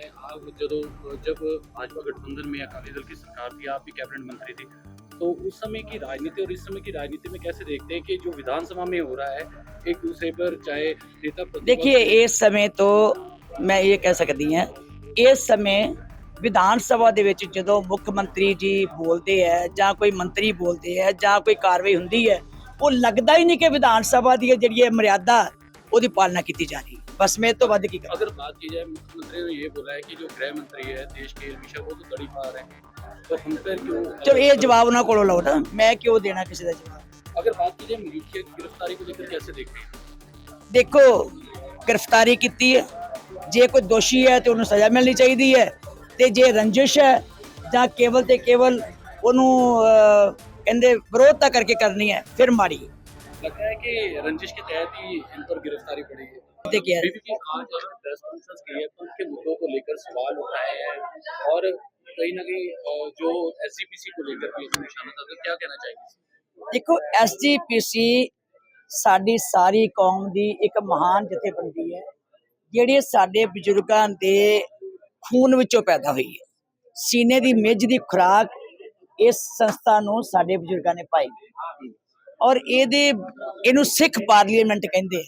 है। आप जो जब भाजपा गठबंधन में अकाली दल की सरकार थी आप भी कैबिनेट मंत्री थे तो उस समय की राजनीति और इस समय की राजनीति में कैसे देखते हैं कि जो विधानसभा में हो रहा है एक दूसरे पर चाहे नेता देखिए इस समय तो मैं ये कह सकती ਹਾਂ ਇਸ ਸਮੇਂ ਵਿਧਾਨ ਸਭਾ ਦੇ ਵਿੱਚ ਜਦੋਂ ਮੁੱਖ ਮੰਤਰੀ ਜੀ ਬੋਲਦੇ ਹੈ ਜਾਂ ਕੋਈ ਮੰਤਰੀ ਬੋਲਦੇ ਹੈ ਜਾਂ ਕੋਈ ਕਾਰਵਾਈ ਹੁੰਦੀ ਹੈ ਉਹ ਲੱਗਦਾ ਹੀ ਨਹੀਂ ਕਿ ਵਿਧਾਨ ਉਹਦੀ ਪਾਲਣਾ ਕੀਤੀ ਜਾ ਰਹੀ ਹੈ ਬਸ ਮੈਂ ਇਹ ਤੋਂ ਵੱਧ ਕੀ ਕਰਾਂ अगर बात की जाए मुख्यमंत्री ने ये बोला है कि जो गृह मंत्री है देश के विषय वो तो तड़ी पार है तो हम पर क्यों ਚਲੋ ਇਹ ਜਵਾਬ ਉਹਨਾਂ ਕੋਲੋਂ ਲਓ ਨਾ ਮੈਂ ਕਿਉਂ ਦੇਣਾ ਕਿਸੇ ਦਾ ਜਵਾਬ अगर बात की जाए मजीठिया की गिरफ्तारी को लेकर कैसे देखते हैं ਦੇਖੋ ਗ੍ਰਿਫਤਾਰੀ ਕੀਤੀ ਹੈ ਜੇ ਕੋਈ ਦੋਸ਼ੀ ਹੈ ਤੇ ਉਹਨੂੰ ਸਜ਼ਾ ਮਿਲਣੀ ਚਾਹੀਦੀ ਹੈ ਤੇ ਜੇ ਰੰਜਿਸ਼ ਹੈ ਜਾਂ ਕੇਵਲ ਤੇ ਕੇਵਲ ਉਹਨੂੰ ਅਹ, ਕਹਿੰਦੇ ਵਿਰੋਧਤਾ ਕਰਕੇ ਕਰਨੀ ਹੈ ਫਿਰ ਮਾੜੀ ਹੈ। लगता है कि रंजिश के तहत ही इन पर गिरफ्तारी पड़ी है देखिए बीबी की आज प्रेस कॉन्फ्रेंस की है तो उनके मुद्दों को लेकर सवाल उठाए हैं और कहीं ना कहीं अ, जो एस को लेकर भी निशाना था तो क्या कहना चाहेंगे ਦੇਖੋ ਐਸਜੀਪੀਸੀ ਸਾਡੀ ਸਾਰੀ ਕੌਮ ਦੀ ਇੱਕ ਮਹਾਨ ਜਥੇਬੰਦੀ ਹੈ ਜਿਹੜੀ ਸਾਡੇ ਬਜ਼ੁਰਗਾਂ ਦੇ ਖੂਨ ਵਿੱਚੋਂ ਪੈਦਾ ਹੋਈ ਹੈ ਸੀਨੇ ਦੀ ਮਿੱਝ ਦੀ ਖੁਰਾਕ ਇਸ ਸੰਸਥਾ ਨੂੰ ਸਾਡੇ ਬਜ਼ੁਰਗਾਂ ਨੇ ਪਾਈ ਔਰ ਇਹਦੇ, ਇਹਨੂੰ ਸਿੱਖ ਪਾਰਲੀਮੈਂਟ ਕਹਿੰਦੇ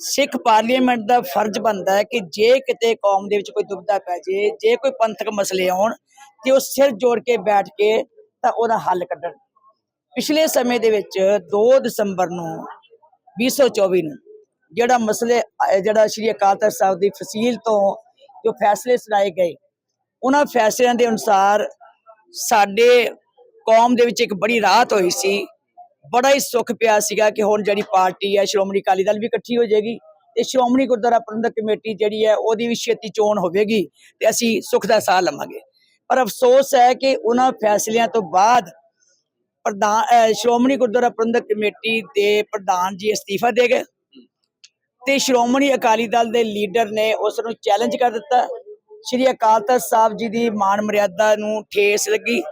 ਸਿੱਖ ਪਾਰਲੀਮੈਂਟ ਦਾ ਫਰਜ਼ ਬਣਦਾ ਹੈ ਕਿ ਜੇ ਕਿਤੇ ਕੌਮ ਦੇ ਵਿੱਚ ਕੋਈ ਦੁਬਿਧਾ ਪੈ ਜੇ ਜੇ ਕੋਈ ਪੰਥਕ ਮਸਲੇ ਆਉਣ ਤੇ ਉਹ ਸਿਰ ਜੋੜ ਕੇ ਬੈਠ ਕੇ ਤਾਂ ਉਹਦਾ ਹੱਲ ਕੱਢਣ। ਪਿਛਲੇ ਸਮੇਂ ਦੇ ਵਿੱਚ 2 ਦਸੰਬਰ ਨੂੰ 2024 ਨੂੰ ਜਿਹੜਾ ਮਸਲੇ, ਜਿਹੜਾ ਸ਼੍ਰੀ ਅਕਾਲ ਤਖਤ ਸਾਹਿਬ ਦੀ ਫਸੀਲ ਤੋਂ ਜੋ ਫੈਸਲੇ ਸੁਣਾਏ ਗਏ, ਉਹਨਾਂ ਫੈਸਲਿਆਂ ਦੇ ਅਨੁਸਾਰ ਸਾਡੇ ਕੌਮ ਦੇ ਵਿੱਚ ਇੱਕ ਬੜੀ ਰਾਹਤ ਹੋਈ ਸੀ। ਬੜਾ ਹੀ ਸੁੱਖ ਪਿਆ ਸੀਗਾ ਕਿ ਹੁਣ ਜਿਹੜੀ ਪਾਰਟੀ ਹੈ, ਸ਼੍ਰੋਮਣੀ ਅਕਾਲੀ ਦਲ ਵੀ ਇਕੱਠੀ ਹੋ ਜਾਏਗੀ ਤੇ ਸ਼੍ਰੋਮਣੀ ਗੁਰਦੁਆਰਾ ਪ੍ਰਬੰਧਕ ਕਮੇਟੀ ਜਿਹੜੀ ਹੈ, ਉਹਦੀ ਵੀ ਛੇਤੀ ਚੋਣ ਹੋਵੇਗੀ ਤੇ ਅਸੀਂ ਸੁੱਖ ਦਾ ਸਾਹ ਲਵਾਂਗੇ। ਪਰ ਅਫਸੋਸ ਹੈ ਕਿ ਉਹਨਾਂ ਫੈਸਲਿਆਂ ਤੋਂ ਬਾਅਦ ਪ੍ਰਧਾਨ ਸ਼੍ਰੋਮਣੀ ਗੁਰਦੁਆਰਾ ਪ੍ਰਬੰਧਕ ਕਮੇਟੀ ਦੇ ਪ੍ਰਧਾਨ ਜੀ ਅਸਤੀਫਾ ਦੇ ਗਏ ਤੇ ਸ਼੍ਰੋਮਣੀ ਅਕਾਲੀ ਦਲ ਦੇ ਲੀਡਰ ਨੇ ਉਸ ਨੂੰ ਚੈਲੰਜ ਕਰ ਦਿੱਤਾ। ਸ਼੍ਰੀ ਅਕਾਲ ਤਖਤ ਸਾਹਿਬ ਜੀ ਦੀ ਮਾਨ ਮਰਿਆਦਾ ਨੂੰ ਠੇਸ ਲੱਗੀ।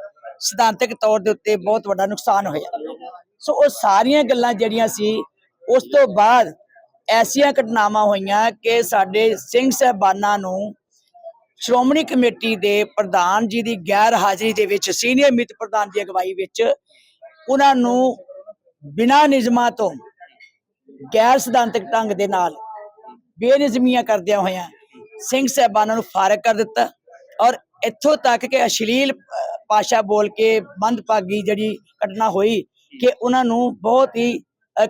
ਸਿਧਾਂਤਕ ਤੌਰ ਦੇ ਉੱਤੇ ਬਹੁਤ ਵੱਡਾ ਨੁਕਸਾਨ ਹੋਇਆ। ਸੋ ਉਹ ਸਾਰੀਆਂ ਗੱਲਾਂ ਜਿਹੜੀਆਂ ਸੀ ਉਸ ਤੋਂ ਬਾਅਦ ਐਸੀਆਂ ਘਟਨਾਵਾਂ ਹੋਈਆਂ ਕਿ ਸਾਡੇ ਸਿੰਘ ਸਹਿਬਾਨਾਂ ਨੂੰ ਸ਼੍ਰੋਮਣੀ ਕਮੇਟੀ ਦੇ ਪ੍ਰਧਾਨ ਜੀ ਦੀ ਗੈਰ ਹਾਜ਼ਰੀ ਦੇ ਵਿੱਚ ਸੀਨੀਅਰ ਮਿਤ ਪ੍ਰਧਾਨ ਦੀ ਅਗਵਾਈ ਵਿੱਚ ਉਹਨਾਂ ਨੂੰ ਬਿਨਾਂ ਨਿਯਮਾਂ ਤੋਂ ਗੈਰ ਸਿਧਾਂਤਕ ਢੰਗ ਦੇ ਨਾਲ ਬੇਨਿਯਮੀਆਂ ਕਰਦਿਆਂ ਹੋਇਆਂ ਸਿੰਘ ਸਾਹਿਬਾਨਾਂ ਨੂੰ ਫਾਰਗ ਕਰ ਦਿੱਤਾ ਔਰ ਇੱਥੋਂ ਤੱਕ ਕਿ ਅਸ਼ਲੀਲ ਅਹ, ਭਾਸ਼ਾ ਬੋਲ ਕੇ ਮੰਦਭਾਗੀ ਜਿਹੜੀ ਘਟਨਾ ਹੋਈ ਕਿ ਉਹਨਾਂ ਨੂੰ ਬਹੁਤ ਹੀ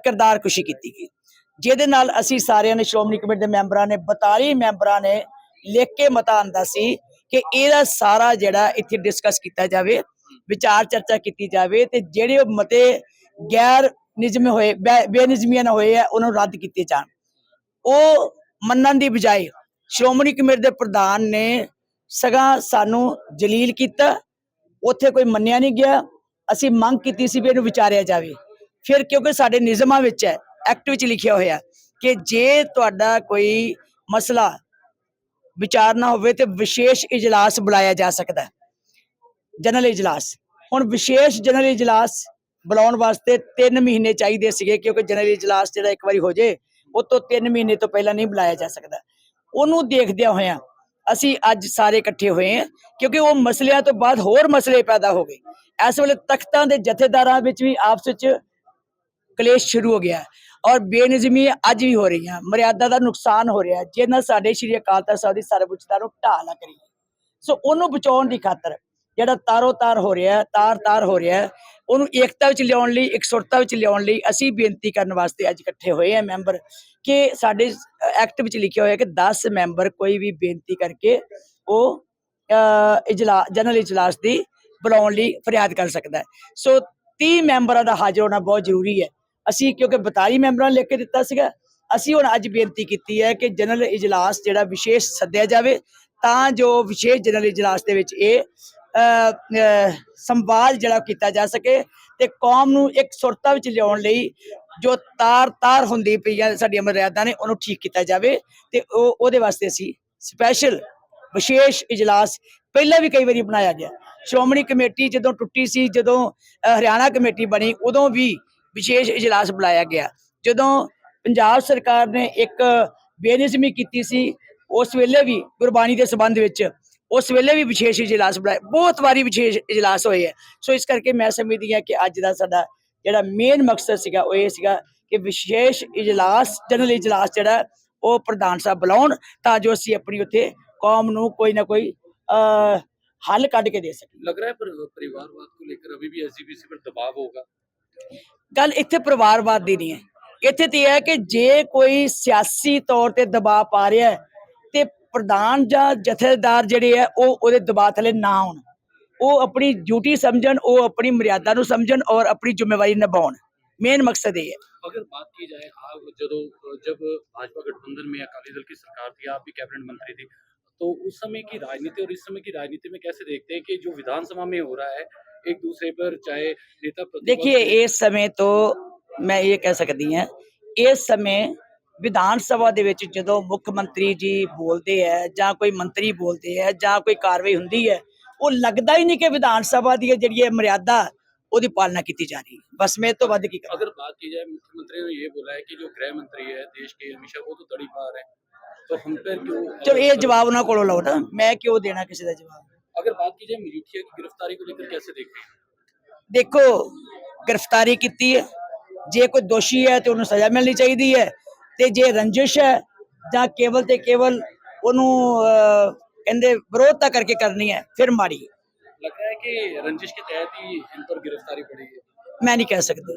ਕਿਰਦਾਰ ਕੁਸ਼ੀ ਕੀਤੀ ਗਈ। ਜਿਹਦੇ ਨਾਲ ਅਸੀਂ ਸਾਰਿਆਂ ਨੇ, ਸ਼੍ਰੋਮਣੀ ਕਮੇਟੀ ਦੇ ਮੈਂਬਰਾਂ ਨੇ 42 ਮੈਂਬਰਾਂ ਨੇ ਲਿਖ ਕੇ ਮਤਾ ਆਂਦਾ ਸੀ ਕਿ ਇਹਦਾ ਸਾਰਾ ਜਿਹੜਾ ਇੱਥੇ ਡਿਸਕਸ ਕੀਤਾ ਜਾਵੇ, ਵਿਚਾਰ ਚਰਚਾ ਕੀਤੀ ਜਾਵੇ ਤੇ ਜਿਹੜੇ ਮਤੇ ਗੈਰ ਨਿਯਮ ਹੋਏ ਬੇਨਿਯਮੀਆਂ ਨਾ ਹੋਏ ਆ, ਉਹਨਾਂ ਨੂੰ ਰੱਦ ਕੀਤੇ ਜਾਣ। ਉਹ ਮੰਨਣ ਦੀ ਬਜਾਏ ਸ਼੍ਰੋਮਣੀ ਕਮੇਟੀ ਦੇ ਪ੍ਰਧਾਨ ਨੇ ਸਗਾ ਸਾਨੂੰ ਜਲੀਲ ਕੀਤਾ, ਉੱਥੇ ਕੋਈ ਮੰਨਿਆ ਨਹੀਂ ਗਿਆ ਅਸੀਂ ਮੰਗ ਕੀਤੀ ਸੀ ਵੀ ਇਹਨੂੰ ਵਿਚਾਰਿਆ ਜਾਵੇ। ਫਿਰ ਕਿਉਂਕਿ ਸਾਡੇ ਨਿਯਮਾਂ ਵਿੱਚ ਹੈ, ਐਕਟ ਵਿੱਚ ਲਿਖਿਆ ਹੋਇਆ ਕਿ ਜੇ ਤੁਹਾਡਾ ਕੋਈ ਮਸਲਾ ਵਿਚਾਰਨਾ ਹੋਵੇ ਤੇ ਵਿਸ਼ੇਸ਼ ਇਜਲਾਸ ਬੁਲਾਇਆ ਜਾ ਸਕਦਾ ਜਨਰਲ ਇਜਲਾਸ। ਹੁਣ ਵਿਸ਼ੇਸ਼ ਜਨਰਲ ਇਜਲਾਸ ਬੁਲਾਉਣ ਵਾਸਤੇ 3 ਮਹੀਨੇ ਚਾਹੀਦੇ ਸੀਗੇ ਕਿਉਂਕਿ ਜਨਰਲ ਇਜਲਾਸ ਜਿਹੜਾ ਇੱਕ ਵਾਰੀ ਹੋ ਜੇ, ਉਹ ਤੋਂ 3 ਮਹੀਨੇ ਤੋਂ ਪਹਿਲਾਂ ਨਹੀਂ ਬੁਲਾਇਆ ਜਾ ਸਕਦਾ। ਉਹਨੂੰ ਦੇਖਦਿਆਂ ਹੋਇਆਂ ਅਸੀਂ ਅੱਜ ਸਾਰੇ ਇਕੱਠੇ ਹੋਏ ਹਾਂ ਕਿਉਂਕਿ ਉਹ ਮਸਲਿਆਂ ਤੋਂ ਬਾਅਦ ਹੋਰ ਮਸਲੇ ਪੈਦਾ ਹੋ ਗਏ। ਇਸ ਵੇਲੇ ਤਖਤਾਂ ਦੇ ਜਥੇਦਾਰਾਂ ਵਿੱਚ ਵੀ ਆਪਸ ਵਿੱਚ ਕਲੇਸ਼ ਸ਼ੁਰੂ ਹੋ ਗਿਆ ਔਰ ਬੇਨਿਜ਼ਮੀ ਅੱਜ ਵੀ ਹੋ ਰਹੀਆਂ ਮਰਿਆਦਾ ਦਾ ਨੁਕਸਾਨ ਹੋ ਰਿਹਾ ਹੈ, ਜਿਹਦੇ ਨਾਲ ਸਾਡੇ ਸ਼੍ਰੀ ਅਕਾਲ ਤਖਤ ਸਾਹਿਬ ਦੀ ਸਰਵਉੱਚਤਾ ਨੂੰ ਢਾਹ ਲਾ ਰਹੀ ਸੋ ਉਹਨੂੰ ਬਚਾਉਣ ਦੀ ਖਾਤਰ ਜਿਹੜਾ ਤਾਰੋ ਤਾਰ ਹੋ ਰਿਹਾ ਤਾਰ ਤਾਰ ਹੋ ਰਿਹਾ ਉਹਨੂੰ ਏਕਤਾ ਵਿੱਚ ਲਿਆਉਣ ਲਈ ਇਕਸੁਰਤਾ ਵਿੱਚ ਲਿਆਉਣ ਲਈ ਅਸੀਂ ਬੇਨਤੀ ਕਰਨ ਵਾਸਤੇ ਅੱਜ ਇਕੱਠੇ ਹੋਏ ਹਾਂ ਮੈਂਬਰ ਕਿ ਸਾਡੇ ਐਕਟ ਵਿੱਚ ਲਿਖਿਆ ਹੋਇਆ ਕਿ 10 ਮੈਂਬਰ ਕੋਈ ਵੀ ਬੇਨਤੀ ਕਰਕੇ ਉਹ ਇਜਲਾਸ ਜਨਰਲ ਇਜਲਾਸ ਦੀ ਬੁਲਾਉਣ ਲਈ ਫਰਿਆਦ ਕਰ ਸਕਦਾ ਹੈ। ਸੋ 30 ਮੈਂਬਰਾਂ ਦਾ ਹਾਜ਼ਰ ਹੋਣਾ ਬਹੁਤ ਜ਼ਰੂਰੀ ਹੈ। ਅਸੀਂ ਕਿਉਂਕਿ 42 ਮੈਂਬਰਾਂ ਨੂੰ ਲਿਖ ਕੇ ਦਿੱਤਾ ਸੀਗਾ, ਅਸੀਂ ਹੁਣ ਅੱਜ ਬੇਨਤੀ ਕੀਤੀ ਹੈ ਕਿ ਜਨਰਲ ਇਜਲਾਸ ਜਿਹੜਾ ਵਿਸ਼ੇਸ਼ ਸੱਦਿਆ ਜਾਵੇ, ਤਾਂ ਜੋ ਵਿਸ਼ੇਸ਼ ਜਨਰਲ ਇਜਲਾਸ ਦੇ ਵਿੱਚ ਇਹ ਸੰਵਾਦ ਜਿਹੜਾ ਕੀਤਾ ਜਾ ਸਕੇ ਤੇ ਕੌਮ ਨੂੰ ਇੱਕ ਸੁਰਤਾ ਵਿੱਚ ਲਿਆਉਣ ਲਈ ਜੋ ਤਾਰ ਤਾਰ ਹੁੰਦੀ ਪਈ ਆ ਸਾਡੀਆਂ ਮਰਿਆਦਾ ਨੇ, ਉਹਨੂੰ ਠੀਕ ਕੀਤਾ ਜਾਵੇ ਤੇ ਉਹ, ਉਹਦੇ ਵਾਸਤੇ ਅਸੀਂ ਸਪੈਸ਼ਲ ਵਿਸ਼ੇਸ਼ ਇਜਲਾਸ ਪਹਿਲਾਂ ਵੀ ਕਈ ਵਾਰੀ ਬਣਾਇਆ ਗਿਆ। ਸ਼੍ਰੋਮਣੀ ਕਮੇਟੀ ਜਦੋਂ ਟੁੱਟੀ ਸੀ, ਜਦੋਂ ਹਰਿਆਣਾ ਕਮੇਟੀ ਬਣੀ, ਉਦੋਂ ਵੀ ਵਿਸ਼ੇਸ਼ ਇਜਲਾਸ ਬੁਲਾਇਆ ਗਿਆ। ਜਦੋਂ ਪੰਜਾਬ ਸਰਕਾਰ ਨੇ ਇੱਕ ਬੇਨਿਜ਼ਮੀ ਕੀਤੀ ਸੀ, ਉਸ ਵੇਲੇ ਵੀ ਗੁਰਬਾਣੀ ਦੇ ਸੰਬੰਧ ਵਿੱਚ ਉਸ ਵੇਲੇ ਵੀ ਵਿਸ਼ੇਸ਼ ਇਜਲਾਸ ਬੁਲਾਏ ਬਹੁਤ ਵਾਰੀ ਵਿਸ਼ੇਸ਼ ਇਜਲਾਸ ਹੋਏ ਹੈ ਸੋ ਇਸ ਕਰਕੇ ਮੈਂ ਸਮਝਦੀ ਹਾਂ ਕਿ ਅੱਜ ਦਾ ਸਾਡਾ ਜਿਹੜਾ ਮੇਨ ਮਕਸਦ ਸੀਗਾ ਉਹ ਇਹ ਸੀਗਾ ਕਿ ਵਿਸ਼ੇਸ਼ ਇਜਲਾਸ ਜਨਰਲ ਇਜਲਾਸ ਜਿਹੜਾ ਉਹ ਪ੍ਰਧਾਨ ਸਾਹਿਬ ਬੁਲਾਉਣ ਤਾਂ ਜੋ ਅਸੀਂ ਆਪਣੀ ਉੱਥੇ ਕੌਮ ਨੂੰ ਕੋਈ ਨਾ ਕੋਈ ਹੱਲ ਕੱਢ ਕੇ ਦੇ ਸਕੀਏ ਲੱਗ ਰਿਹਾ ਹੈ ਪਰਿਵਾਰਵਾਦ ਨੂੰ ਲੈ ਕੇ ਅਭੀ ਵੀ ਐਸਜੀਪੀਸੀ ਪਰ ਦਬਾਅ ਹੋਗਾ ਗੱਲ ਇੱਥੇ ਪਰਿਵਾਰਵਾਦ ਦੀ ਨਹੀਂ ਹੈ ਇੱਥੇ ਤੇ ਹੈ ਕਿ ਜੇ ਕੋਈ ਸਿਆਸੀ ਤੌਰ ਤੇ ਦਬਾਅ ਪਾ ਰਿਹਾ ਤੇ ਪ੍ਰਧਾਨ ਜਾਂ ਜਥੇਦਾਰ ਜਿਹੜੇ ਹੈ ਉਹ ਉਹਦੇ ਦਬਾਅ ਥੱਲੇ ਨਾ ਆਉਣ ਉਹ ਆਪਣੀ ਡਿਊਟੀ ਸਮਝਣ ਉਹ ਆਪਣੀ ਮਰਿਆਦਾ ਨੂੰ ਸਮਝਣ ਔਰ ਆਪਣੀ ਜ਼ਿੰਮੇਵਾਰੀ ਨਿਭਾਉਣ ਮੇਨ ਮਕਸਦ ਇਹ ਹੈ अगर बात की जाए आप जब जब भाजपा गठबंधन में अकाली दल की सरकार थी आप भी कैबिनेट मंत्री थी तो उस समय की राजनीति और इस समय की राजनीति में कैसे देखते हैं कि जो विधानसभा में हो रहा है एक दूसरे पर चाहे नेता प्रतिपक्ष ਦੇਖੀਏ ਇਸ ਸਮੇਂ ਤੋਂ ਮੈਂ ਇਹ ਕਹਿ ਸਕਦੀ ਹਾਂ ਇਸ ਸਮੇਂ ਵਿਧਾਨ ਸਭਾ ਦੇ ਵਿੱਚ ਜਦੋਂ ਮੁੱਖ ਮੰਤਰੀ ਜੀ ਬੋਲਦੇ ਹੈ ਜਾਂ ਕੋਈ ਮੰਤਰੀ ਬੋਲਦੇ ਹੈ ਜਾਂ ਕੋਈ ਕਾਰਵਾਈ ਹੁੰਦੀ ਹੈ ਉਹ ਲੱਗਦਾ ਹੀ ਨਹੀਂ ਕਿ ਵਿਧਾਨ ਸਭਾ ਦੀ ਇਹ ਜਿਹੜੀ ਇਹ ਮਰਿਆਦਾ ਉਹਦੀ ਪਾਲਣਾ ਕੀਤੀ ਜਾ ਰਹੀ ਹੈ ਬਸ ਮੈਂ ਇਹ ਤੋਂ ਵੱਧ ਕੀ ਕਰਾਂ अगर बात की जाए मुख्यमंत्री ने ये बोला है कि जो गृह मंत्री है देश के अमित शाह वो तो तड़ी पार है तो हम पर क्यों ਚਲੋ ਇਹ ਜਵਾਬ ਉਹਨਾਂ ਕੋਲੋਂ ਲਓ ਨਾ ਮੈਂ ਕਿਉਂ ਦੇਣਾ ਕਿਸੇ ਦਾ ਜਵਾਬ अगर बात की जाए मजीठिया की गिरफ्तारी को लेकर कैसे देखते हैं ਦੇਖੋ ਗ੍ਰਿਫਤਾਰੀ ਕੀਤੀ ਹੈ ਜੇ ਕੋਈ ਦੋਸ਼ੀ ਹੈ ਤੇ ਉਹਨੂੰ ਸਜ਼ਾ ਮਿਲਣੀ ਚਾਹੀਦੀ ਹੈ ਤੇ ਜੇ ਰੰਜਿਸ਼ ਹੈ ਜਾਂ ਕੇਵਲ ਤੇ ਕੇਵਲ ਉਹਨੂੰ ਕਹਿੰਦੇ ਵਿਰੋਧ ਤਾਂ ਕਰਕੇ ਕਰਨੀ ਹੈ ਫਿਰ ਮਾੜੀ ਲੱਗਦਾ ਹੈ ਕਿ ਰੰਜਿਸ਼ ਕੇ ਤਹਿਤ ਹੀ ਇਨ ਪਰ ਗ੍ਰਿਫਤਾਰੀ ਪੜੀ ਹੈ। ਮੈਂ ਨਹੀਂ ਕਹਿ ਸਕਦੀ।